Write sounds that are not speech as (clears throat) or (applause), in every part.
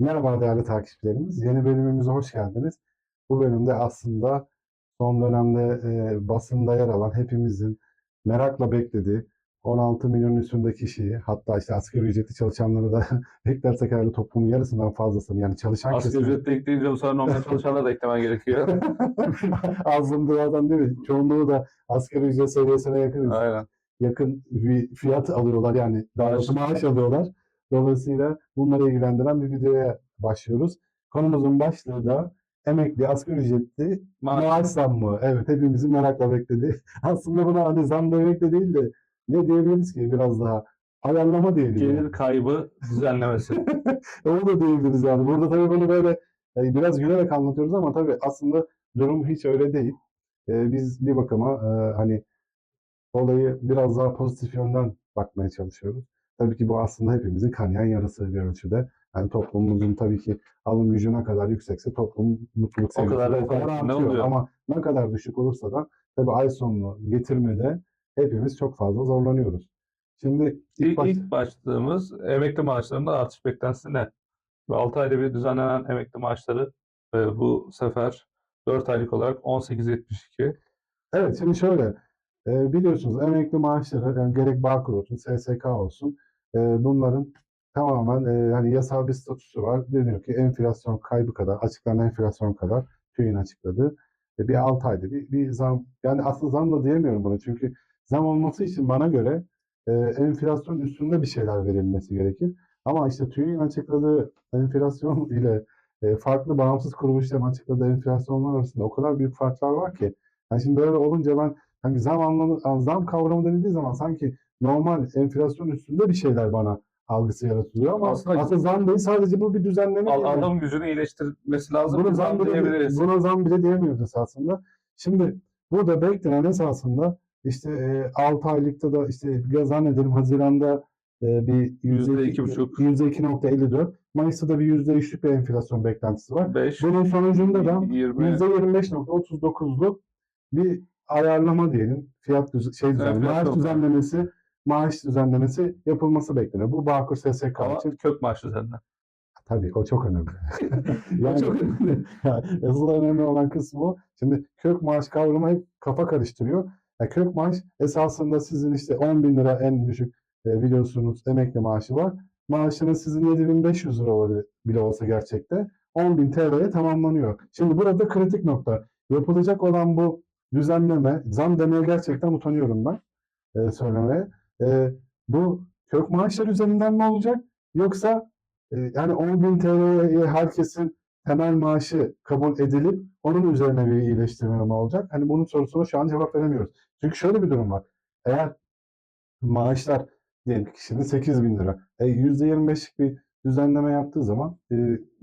Merhaba değerli takipçilerimiz. Yeni bölümümüze hoş geldiniz. Bu bölümde aslında son dönemde e, basında yer alan hepimizin merakla beklediği 16 milyon üstünde kişiyi hatta işte asgari ücretli çalışanları da (laughs) eklersek herhalde toplumun yarısından fazlasını yani çalışan Asgari kesimi- ücret ekleyince bu sefer normal çalışanları da eklemen gerekiyor. (laughs) azınlığı değil mi? Çoğunluğu da asgari ücret seviyesine yakın Aynen. yakın bir fiyat alıyorlar yani daha maaş alıyorlar. Dolayısıyla bunları ilgilendiren bir videoya başlıyoruz. Konumuzun başlığı da emekli asgari ücretli Maaş. maaş zammı. Evet hepimizin merakla beklediği. (laughs) Aslında buna hani zam demek de değil de ne diyebiliriz ki biraz daha ayarlama diyelim. yani. Gelir kaybı düzenlemesi. (laughs) Onu da diyebiliriz yani. Burada tabii bunu böyle e, biraz gülerek anlatıyoruz ama tabii aslında durum hiç öyle değil. E, biz bir bakıma e, hani olayı biraz daha pozitif yönden bakmaya çalışıyoruz. Tabii ki bu aslında hepimizin kanayan yarası bir ölçüde. Yani toplumumuzun tabii ki alım gücü ne kadar yüksekse toplum mutluluk O seviyesi kadar o kadar refah ne artıyor. oluyor? Ama ne kadar düşük olursa da tabii ay sonunu getirmede hepimiz çok fazla zorlanıyoruz. Şimdi ilk, ilk, baş- ilk başladığımız emekli maaşlarında artış beklentisi ne? Ve 6 ayda bir düzenlenen emekli maaşları e, bu sefer 4 aylık olarak 18.72. Evet şimdi şöyle e, biliyorsunuz emekli maaşları yani gerek Bağkur olsun SSK olsun e, bunların tamamen e, hani yasal bir statüsü var. Deniyor ki enflasyon kaybı kadar açıklanan enflasyon kadar TÜİ'nin açıkladığı e, bir 6 ayda bir, bir zam yani aslında zam da diyemiyorum bunu çünkü zam olması için bana göre e, enflasyon üstünde bir şeyler verilmesi gerekir. Ama işte TÜİ'nin açıkladığı enflasyon (laughs) ile e, farklı bağımsız kuruluşların açıkladığı enflasyonlar arasında o kadar büyük farklar var ki yani şimdi böyle olunca ben hani zam anlamı, zam kavramı denildiği zaman sanki normal enflasyon üstünde bir şeyler bana algısı yaratılıyor ama Aslında- aslında, zam değil sadece bu bir düzenleme. Al, alım gücünü iyileştirmesi lazım. Buna zam bile, buna zam bile diyemiyoruz esasında. Şimdi burada beklenen esasında işte e, 6 aylıkta da işte zannederim Haziran'da e, bir Yüzde iki buçuk. %2.54 Mayıs'ta da bir %3'lük bir enflasyon beklentisi var. 5, Bunun sonucunda da 20, %25.39'luk bir ayarlama diyelim. Fiyat düz şey düzen, Enflasyon maaş düzenlemesi, maaş düzenlemesi yapılması bekleniyor. Bu Bağkur SSK ama için kök maaş üzerinden. tabii o çok önemli. (laughs) O çok önemli. (laughs) yani asıl önemli olan kısmı o. Şimdi kök maaş kavramı hep kafa karıştırıyor. Ya kök maaş esasında sizin işte 10 bin lira en düşük e, biliyorsunuz emekli maaşı var. Maaşınız sizin 7500 lira olabilir bile olsa gerçekte 10 bin TL'ye tamamlanıyor. Şimdi burada kritik nokta. Yapılacak olan bu düzenleme, zam demeye gerçekten utanıyorum ben e, söylemeye. E, bu kök maaşlar üzerinden mi olacak? Yoksa e, yani 10 bin TL'ye herkesin temel maaşı kabul edilip onun üzerine bir iyileştirme mi olacak? Hani bunun sorusuna şu an cevap veremiyoruz. Çünkü şöyle bir durum var. Eğer maaşlar diyelim ki kişinin 8 bin lira. E, %25'lik bir düzenleme yaptığı zaman e,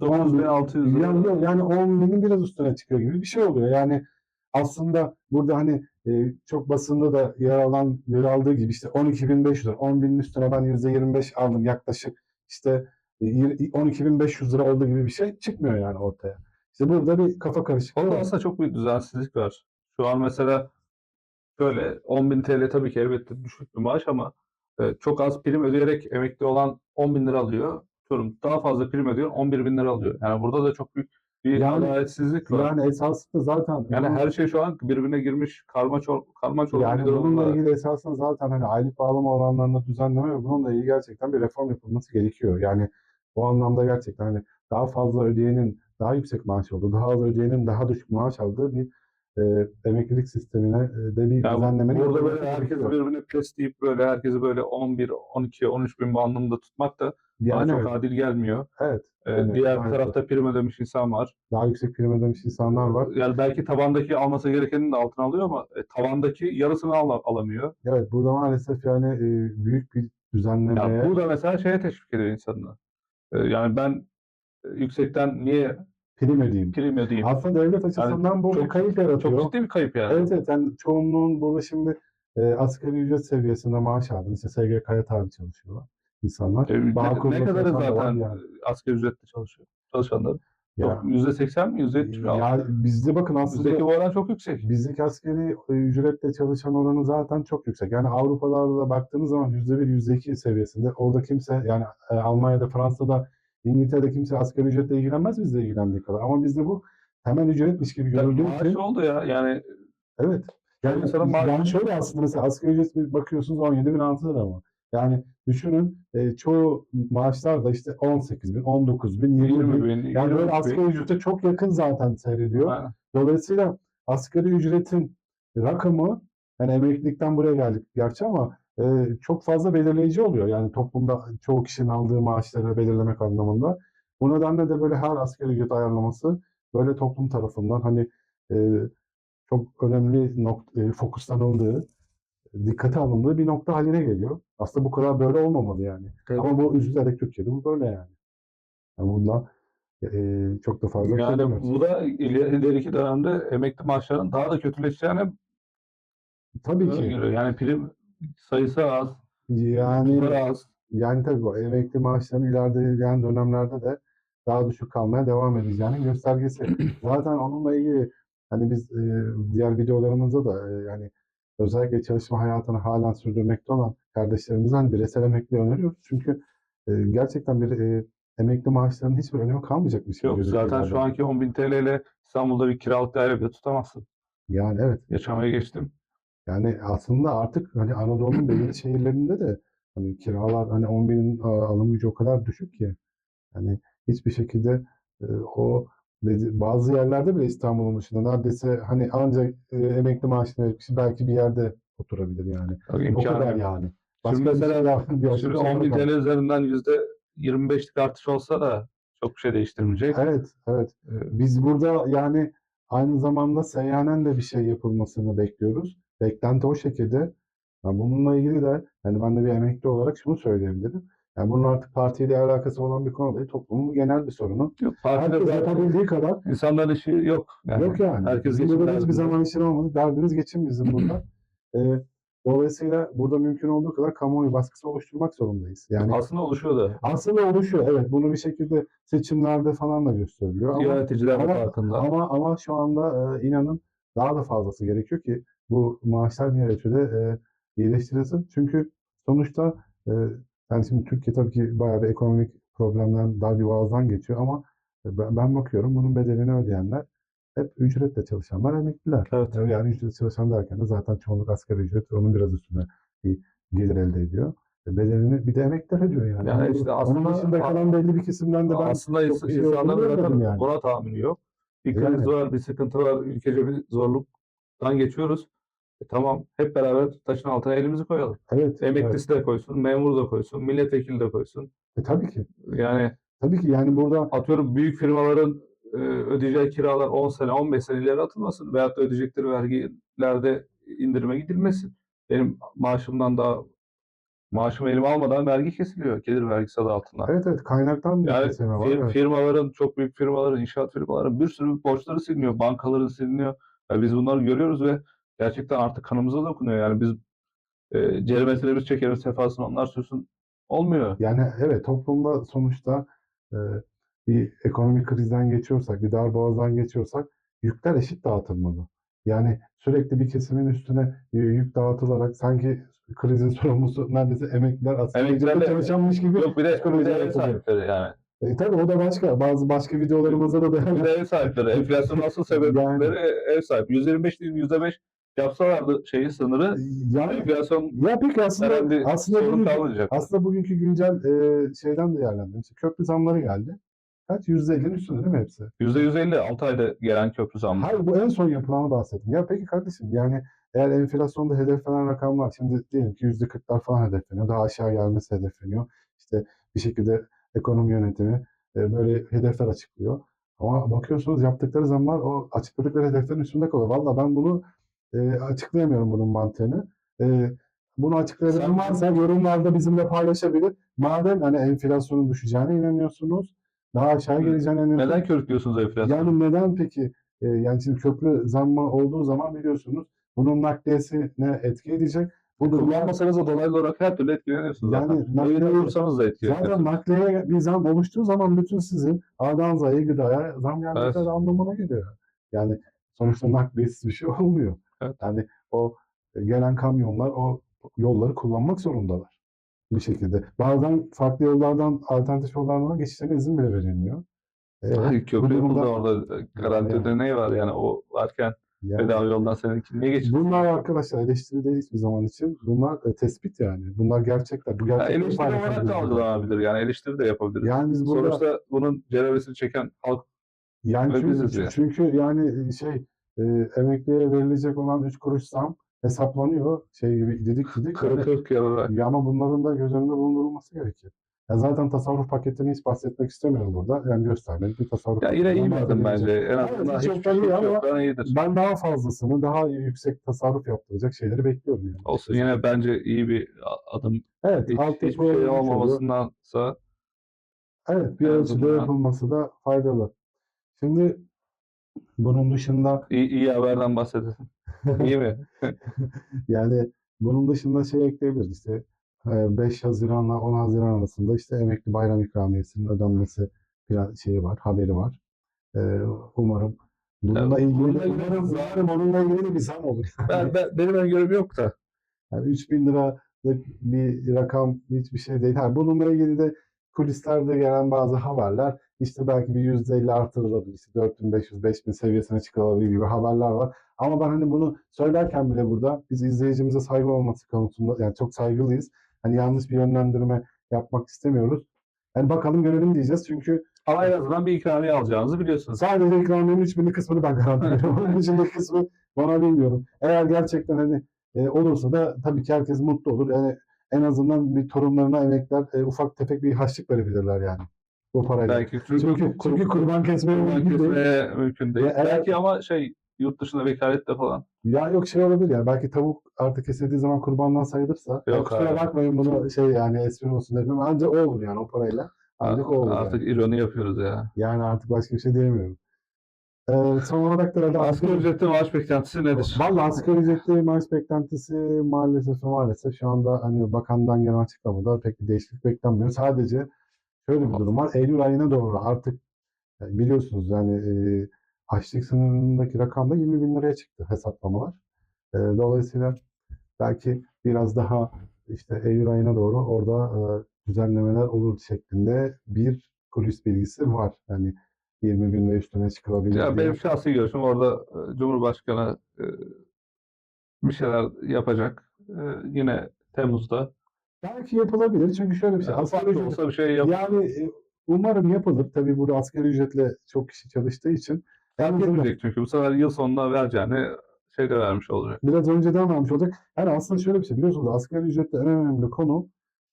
9600 lira. yani, yani 10 binin biraz üstüne çıkıyor gibi bir şey oluyor. Yani aslında burada hani e, çok basında da yer alan yer aldığı gibi işte 12.500 lira, 10 binin üstüne ben %25 aldım yaklaşık işte e, yir- 12.500 lira olduğu gibi bir şey çıkmıyor yani ortaya. İşte burada bir kafa karışıklığı Orada var. aslında çok büyük düzensizlik var. Şu an mesela şöyle 10.000 TL tabii ki elbette düşük bir maaş ama e, çok az prim ödeyerek emekli olan 10.000 lira alıyor. Diyorum, daha fazla prim ödüyor 11.000 lira alıyor. Yani burada da çok büyük bir Yani- adaletsizlik var. Yani, Yani esasında zaten bunun- her şey şu an birbirine girmiş karma çor karma çorba Yani bununla var. ilgili esasında zaten hani aylık bağlama oranlarında düzenleme ve bununla ilgili gerçekten bir reform yapılması gerekiyor. Yani bu anlamda gerçekten hani daha fazla ödeyenin daha yüksek maaş olduğu, daha az ödeyenin daha düşük maaş aldığı bir e, emeklilik sistemine e, de bir Yani düzenlemenin burada böyle herkesi birbirine presleyip böyle herkesi böyle 11, 12, 13 bin bandında tutmak da bana Yani çok evet, adil gelmiyor. evet, Ee, Yani diğer maalesef. tarafta prim ödemiş insan var. daha yüksek prim ödemiş insanlar var. Yani belki tabandaki alması gerekenin de altına alıyor ama e, tavandaki yarısını al- alamıyor. Evet, burada maalesef yani e, büyük bir düzenlemeye Yani bu da mesela şeye teşvik ediyor insanı. Ee, yani ben e, yüksekten niye prim ödeyeyim. prim ödeyeyim? Aslında devlet açısından bu bir çok- kayıp yaratıyor. Çok ciddi bir kayıp yani. Evet evet yani çoğunluğun burada şimdi e, asgari ücret seviyesinde maaş aldı. İşte SGK'ya tabi çalışıyorlar insanlar. E, ne, Bağkur'da ne kadarı zaten yani. asgari ücretle çalışıyor? Çalışanlar. Ya, Çok- %80 mi? %70 mi? ya bizde bakın aslında Bizdeki oran çok yüksek. bizdeki asgari e, ücretle çalışan oranı zaten çok yüksek. Yani Avrupalarda da baktığınız zaman %1, %2 seviyesinde. Orada kimse yani e, Almanya'da, Fransa'da İngiltere'de kimse asgari ücretle ilgilenmez bizle ilgilendiği kadar. Ama bizde bu temel ücretmiş gibi görüldüğü maaş için oldu ya. Yani evet. Yani, Mesela maaş- yani şöyle aslında mesela asgari ücret bir bakıyorsunuz 17 bin 6 lira ama. Yani düşünün e, çoğu maaşlar da işte 18 bin, 19 bin, 20 bin. 20 bin, Yani 23 böyle bin. asgari ücrete çok yakın zaten seyrediyor. Aynen. Dolayısıyla asgari ücretin rakamı yani emeklilikten buraya geldik gerçi ama e, çok fazla belirleyici oluyor. Yani toplumda çoğu kişinin aldığı maaşları belirlemek anlamında. Bu nedenle de böyle her asgari ücret ayarlaması böyle toplum tarafından hani e, çok önemli nokta, e, fokuslanıldığı, dikkate alındığı bir nokta haline geliyor. Aslında bu kadar böyle olmamalı yani. Tabii. Ama bu üzülerek Türkiye'de bu böyle yani. yani bunda e, çok da fazla Yani bu da ileri- ileriki dönemde emekli maaşlarının daha da kötüleşeceğine Tabii ki. göre. Yani prim sayısı az, Yani az. yani tabii bu emekli maaşlarının ileride ilerleyen dönemlerde de daha düşük kalmaya devam edeceğinin göstergesi. (clears throat) Zaten onunla ilgili hani biz e, diğer videolarımızda da e, yani özellikle çalışma hayatını halen sürdürmekte olan kardeşlerimizden bireysel emekli öneriyoruz. Çünkü e, gerçekten bir e, emekli maaşlarının hiçbir önemi kalmayacakmış Yok zaten şu anki 10.000 TL ile İstanbul'da bir kiralık daire bile tutamazsın. Yani evet. Yaşamaya geçtim. Yani aslında artık hani Anadolu'nun belirli (clears throat) şehirlerinde de hani kiralar hani 10 binin alım gücü o kadar düşük ki hani hiçbir şekilde e, o bazı yerlerde bile İstanbul'un dışında neredeyse hani ancak e, emekli maaşına verip kişi belki bir yerde oturabilir yani. Bak, O kadar yok. yani. Bir bir başka Şimdi bir şey 10.000 daha- TL üzerinden %25'lik artış olsa da çok bir şey değiştirmeyecek. Evet, evet. Ee, Biz burada yani aynı zamanda seyyanen de bir şey yapılmasını bekliyoruz. Beklenti o şekilde. Ya bununla ilgili de yani ben de bir emekli olarak şunu söyleyebilirim. Yani bunun artık partiyle alakası olan bir konu değil. Toplumun genel bir sorunu. Yok Herkes yapabildiği kadar insanların işi yok. Yani yok yani. Herkes Bizim burada hiçbir zaman işin olmadı. Derdimiz geçim bizim burada. (clears throat) Ee, dolayısıyla burada mümkün olduğu kadar kamuoyu baskısı oluşturmak zorundayız. Yani Aslında oluşuyor da. aslında oluşuyor. Evet bunu bir şekilde seçimlerde falan da gösteriliyor. Ama Yöneticiler ama- farkında. Ama ama şu anda e, inanın daha da fazlası gerekiyor ki bu maaşlar bir ölçüde e, iyileştirilsin. Çünkü sonuçta e, yani şimdi Türkiye tabii ki bayağı bir ekonomik problemden, dar bir boğazdan geçiyor ama e, ben, bakıyorum bunun bedelini ödeyenler hep ücretle çalışanlar, emekliler. Evet. E, Yani ücretle çalışan derken de zaten çoğunluk asgari ücret, onun biraz üstüne bir gelir elde ediyor. E, Bedelini bir de emekliler ödüyor yani. Yani Onun- işte Onun aslında- dışında kalan belli bir kesimden de ben Aslında çok şey insanların yani. buna tahammülü yok. Bir Yani. kriz var, bir sıkıntı var, ülkece bir zorluktan geçiyoruz. E, tamam, hep beraber taşın altına elimizi koyalım. evet, evet. Emeklisi de koysun, memuru da koysun, milletvekili de koysun. E, tabii ki. Yani Tabii ki yani burada atıyorum büyük firmaların e, ödeyeceği kiralar 10 sene, 15 sene ileri atılmasın. Veyahut da ödeyecekleri vergilerde indirime gidilmesin. Benim maaşımdan daha maaşımı elime almadan vergi kesiliyor. Gelir vergisi adı altında. evet evet kaynaktan bir Yani kesme var. fir- evet. firmaların, çok büyük firmaların, inşaat firmaların bir sürü borçları siliniyor. Bankaların siliniyor. Ya biz bunları görüyoruz ve gerçekten artık kanımıza dokunuyor. Yani biz e, ceremesini biz çekeriz, sefasını onlar sürsün. Olmuyor. Yani evet toplumda sonuçta e, bir ekonomik krizden geçiyorsak, bir darboğazdan geçiyorsak yükler eşit dağıtılmalı. Yani sürekli bir kesimin üstüne yük dağıtılarak sanki krizin sorumlusu neredeyse emekliler aslında çalışanmış gibi Yok bir de, bir de ev yapılıyor. sahipleri yani. E, tabii o da başka. Bazı başka videolarımızda da Bir değerli. de ev sahipleri. (laughs) Enflasyonun asıl sebepleri ev sahibi. 125 değil %5 yapsalardı şeyi sınırı Yani enflasyon ya peki aslında aslında sorun bugünkü- kalmayacak. Aslında bugünkü güncel e, şeyden değerlendirelim. İşte köprü zamları geldi. Kaç? %50'nin üstünde değil mi hepsi? %150 6 ayda gelen köprü zammı. Hayır bu en son yapılanı bahsettim. Ya peki kardeşim yani eğer enflasyonda hedeflenen rakamlar şimdi diyelim ki %40'lar falan hedefleniyor. Daha aşağı gelmesi hedefleniyor. İşte bir şekilde ekonomi yönetimi e, böyle hedefler açıklıyor. Ama bakıyorsunuz yaptıkları zamlar o açıkladıkları hedeflerin üstünde kalıyor. Valla ben bunu e, açıklayamıyorum bunun mantığını. E, bunu açıklayabilen Sen- varsa yorumlarda bizimle paylaşabilir. Madem hani enflasyonun düşeceğine inanıyorsunuz, daha aşağı geleceğine inanıyorsunuz. Neden körüklüyorsunuz enflasyonu? Yani neden peki? E, yani şimdi köprü zammı olduğu zaman biliyorsunuz bunun nakliyesine etki edecek. Bu durumlar Kullanmasanız da dolaylı olarak her türlü etkileniyorsunuz Yani zaten. nakliye- durursanız da etkileniyorsunuz. zaten nakliye bir zam oluştuğu zaman bütün sizin A'dan Z'ye gıdaya zam gelmesi Evet. anlamına geliyor. Yani sonuçta nakliyesiz bir şey (laughs) olmuyor. Evet. Yani o gelen kamyonlar o yolları kullanmak zorundalar. bir şekilde. Bazen farklı yollardan, alternatif yollardan geçişlerine izin bile verilmiyor. Ee, Ay, bu Köprü durumda- orada. Garantide ne var yani o varken Yani bedava yoldan seninki niye geçti? bunlar arkadaşlar eleştiri değil hiçbir zaman için. Bunlar e, tespit yani. Bunlar gerçekler. Bu Ya gerçekleri eleştiri olarak da algılanabilir. Yani eleştiri de yapabiliriz. Yani biz burada Sonuçta bunun ceremesini çeken halk Yani çünkü, biziz ya. çünkü yani şey e, emekliye verilecek olan 3 kuruş zam hesaplanıyor. Şey gibi didik didik. kırık kırık yararak. Ya ama bunların da göz önünde bulundurulması gerekir. Ya zaten tasarruf paketini hiç bahsetmek istemiyorum burada. Yani göstermelik bir tasarruf Ya yine iyi bir bence. En Evet, azından hiç yok hiçbir şey ama- yoktan iyidir. Ben daha fazlasını, daha yüksek tasarruf yaptıracak şeyleri bekliyorum yani. Olsun yine bence iyi bir adım. Evet, Hiç, altyapı hiçbir şey olmamasındansa Evet, bir ölçüde yapılması da faydalı. Şimdi bunun dışında iyi, iyi haberden bahsedelim. (laughs) İyi mi? (laughs) Yani bunun dışında şey ekleyebiliriz işte e, 5 Haziran'la 10 Haziran arasında işte emekli bayram ikramiyesinin ödenmesi plan şeyi var, haberi var. E, umarım bununla ilgili ilgili umarım, umarım onunla ilgili de bir zam olur. Ben, ben, benim öngörüm yok da. Yani 3000 liralık bir rakam hiçbir şey değil. Ha, bununla ilgili de kulislerde gelen bazı haberler işte belki bir %50 artırılabilir. İşte 4500-5000 seviyesine çıkılabilir gibi haberler var. Ama ben hani bunu söylerken bile burada biz izleyicimize saygı olması konusunda yani çok saygılıyız. Hani yanlış bir yönlendirme yapmak istemiyoruz. Yani bakalım görelim diyeceğiz. Çünkü Ama en azından bir ikramiye alacağınızı biliyorsunuz. sadece ikramiyenin 3000'lik kısmını ben garanti veriyorum. Onun dışındaki kısmı bana bilmiyorum. Eğer gerçekten hani e, olursa da tabii ki herkes mutlu olur. Yani en azından bir torunlarına emekler e, ufak tefek bir harçlık verebilirler yani. Bu parayla. Belki çünkü, çünkü, çünkü kurban kesmeye mümkün değil. kesmeye mümkün değil. Eğer- Belki ama şey yurt dışında vekalette falan. Ya yok şey olabilir ya. Belki tavuk artık kesildiği zaman kurbandan sayılırsa. Yok kusura bakmayın bunu şey yani espri olsun dedim. Ancak o olur yani o parayla. Ancak o olur Artık yani. ironi yapıyoruz ya. Yani artık başka bir şey diyemiyorum. Ee, son olarak da herhalde Asgari ücretli maaş beklentisi nedir? Vallahi asgari ücretli maaş beklentisi maalesef maalesef şu anda hani bakandan gelen açıklamada pek bir değişiklik beklenmiyor. Sadece şöyle bir durum var. Eylül ayına doğru artık biliyorsunuz yani e, açlık sınırındaki rakam da 20 bin liraya çıktı hesaplamalar. E, dolayısıyla belki biraz daha işte Eylül ayına doğru orada e, düzenlemeler olur şeklinde bir kulis bilgisi var. Yani 20 bin ve üstüne çıkılabilir Ya benim şahsi görüşüm orada e, Cumhurbaşkanı e, bir şeyler yapacak. E, Yine Temmuz'da. Belki yapılabilir çünkü şöyle bir şey. Ya, Asgari ücret- olsa bir şey yap. Yani umarım yapılır. Tabii burada asgari ücretle çok kişi çalıştığı için. Azından etmeyecek çünkü bu sefer yıl sonuna vereceğini şeyde vermiş olacak. biraz önceden vermiş olacak. Yani aslında şöyle bir şey biliyorsunuz asgari ücretle en önemli konu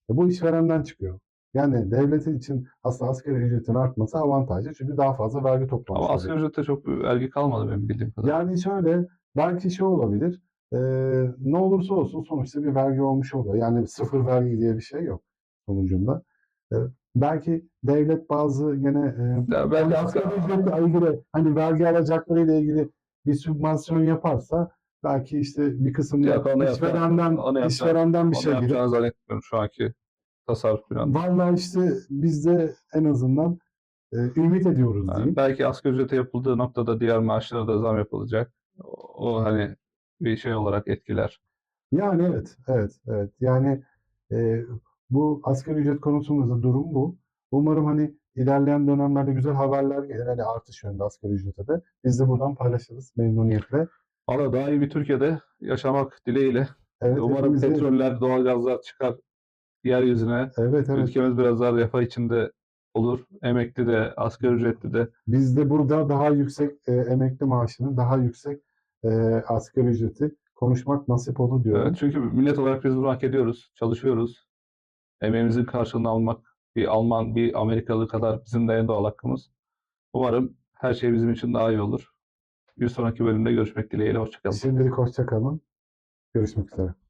bu işverenden çıkıyor. Yani devletin için aslında asgari ücretin artması avantajlı çünkü daha fazla vergi toplamış Ama asgari ücrette çok vergi kalmadı benim bildiğim kadarıyla. Yani şöyle belki şey olabilir. e, ne olursa olsun sonuçta bir vergi olmuş oluyor. Yani sıfır vergi diye bir şey yok sonucunda. E, belki devlet bazı gene e, Ya belki asgari ücretle ilgili hani vergi alacaklarıyla ilgili bir sübvansiyon yaparsa belki işte bir onu yapacağını- işverenden onu işverenden bir Onu şey gelir. yapacağını zannetmiyorum şu anki tasarruf planı. Vallahi işte biz de en azından e, ümit ediyoruz Yani diyeyim. belki asgari ücrete yapıldığı noktada diğer maaşlara da zam yapılacak. O, o hani bir şey olarak etkiler. Yani evet, evet, evet. Yani e, bu asgari ücret konusunda da durum bu. Umarım hani ilerleyen dönemlerde güzel haberler gelir. Hani artış yönünde asgari ücrete de. Biz de buradan paylaşırız memnuniyetle. Valla daha iyi bir Türkiye'de yaşamak dileğiyle. Evet, Umarım hepimiz de- petroller, doğalgazlar çıkar yeryüzüne. Evet, evet. Ülkemiz biraz daha refah içinde olur. Emekli de, asgari ücretli de. Biz de burada daha yüksek e, emekli maaşını, daha yüksek e, asgari ücreti konuşmak nasip olur diyorum. Evet, çünkü millet olarak biz bunu hak ediyoruz. Çalışıyoruz. Emeğimizin karşılığını almak bir Alman, bir Amerikalı kadar bizim de en doğal hakkımız. Umarım her şey bizim için daha iyi olur. Bir sonraki bölümde görüşmek dileğiyle. Hoşçakalın. Şimdilik hoşça kalın. Görüşmek üzere.